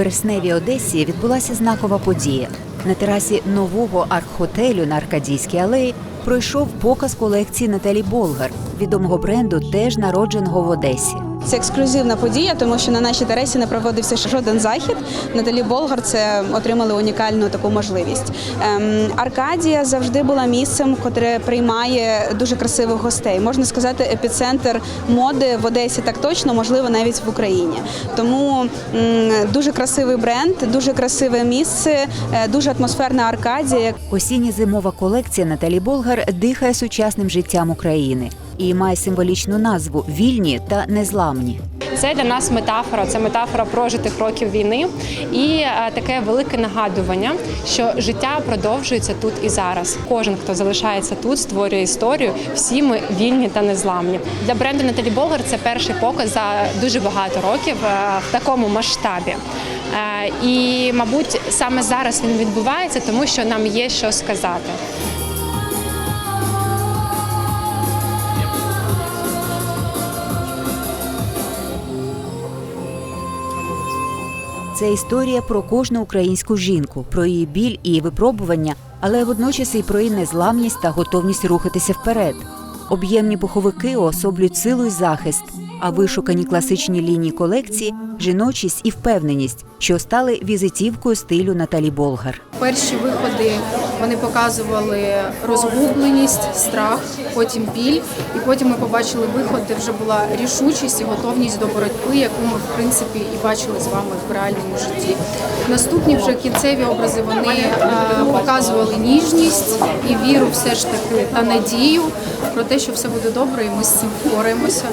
вересневій Одесі відбулася знакова подія. На терасі нового архотелю на Аркадійській алеї пройшов показ колекції Наталі Болгар, відомого бренду, теж народженого в Одесі. Це ексклюзивна подія, тому що на нашій тересі не проводився жоден захід. Наталі Болгар це отримали унікальну таку можливість. Ем, Аркадія завжди була місцем, котре приймає дуже красивих гостей. Можна сказати, епіцентр моди в Одесі так точно, можливо, навіть в Україні. Тому м, дуже красивий бренд, дуже красиве місце, е, дуже атмосферна Аркадія. Осінньо-зимова колекція Наталі Болгар дихає сучасним життям України і має символічну назву Вільні та незламні. Це для нас метафора, це метафора прожитих років війни і е, таке велике нагадування, що життя продовжується тут і зараз. Кожен, хто залишається тут, створює історію. Всі ми вільні та незламні. Для бренду Наталі Болгар це перший показ за дуже багато років е, в такому масштабі. Е, І, мабуть, саме зараз він відбувається, тому що нам є що сказати. Це історія про кожну українську жінку, про її біль і випробування, але водночас і про її незламність та готовність рухатися вперед. Об'ємні пуховики особлюють силу і захист, а вишукані класичні лінії колекції жіночість і впевненість, що стали візитівкою стилю Наталі Болгар. Перші виходи вони показували розгубленість, страх, потім біль, і потім ми побачили виход, де вже була рішучість і готовність до боротьби, яку ми в принципі і бачили з вами в реальному житті. Наступні вже кінцеві образи вони е, показували ніжність і віру, все ж таки, та надію про те, що все буде добре, і ми з цим впораємося.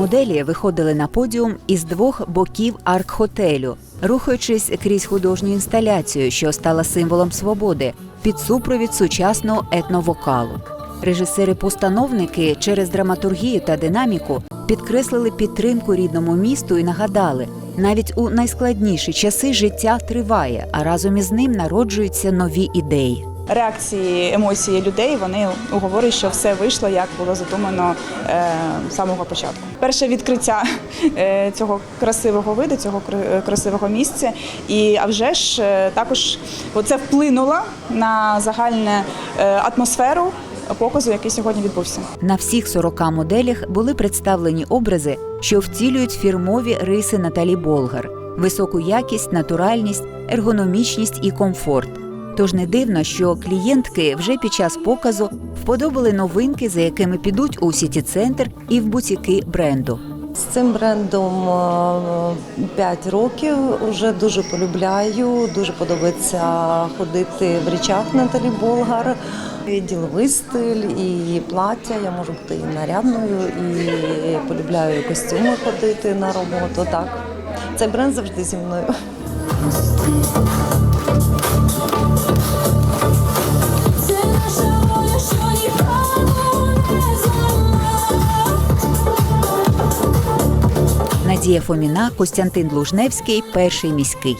Моделі виходили на подіум із двох боків арк-хотелю, рухаючись крізь художню інсталяцію, що стала символом свободи, під супровід сучасного етновокалу. Режисери-постановники через драматургію та динаміку підкреслили підтримку рідному місту і нагадали, навіть у найскладніші часи життя триває, а разом із ним народжуються нові ідеї. Реакції, емоції людей вони говорять, що все вийшло, як було задумано е, з самого початку. Перше відкриття е, цього красивого виду, цього е, красивого місця, і а вже ж також це вплинуло на загальну атмосферу показу, який сьогодні відбувся. На всіх 40 моделях були представлені образи, що втілюють фірмові риси Наталі Болгар: високу якість, натуральність, ергономічність і комфорт. Тож не дивно, що клієнтки вже під час показу вподобали новинки, за якими підуть у сіті центр і в бутіки бренду. З цим брендом 5 років вже дуже полюбляю. Дуже подобається ходити в речах Наталі Болгар. І діловий стиль, і плаття. Я можу бути і нарядною, і полюбляю костюми ходити на роботу. Так, цей бренд завжди зі мною. Надія Фоміна, Костянтин Лужневський, перший міський.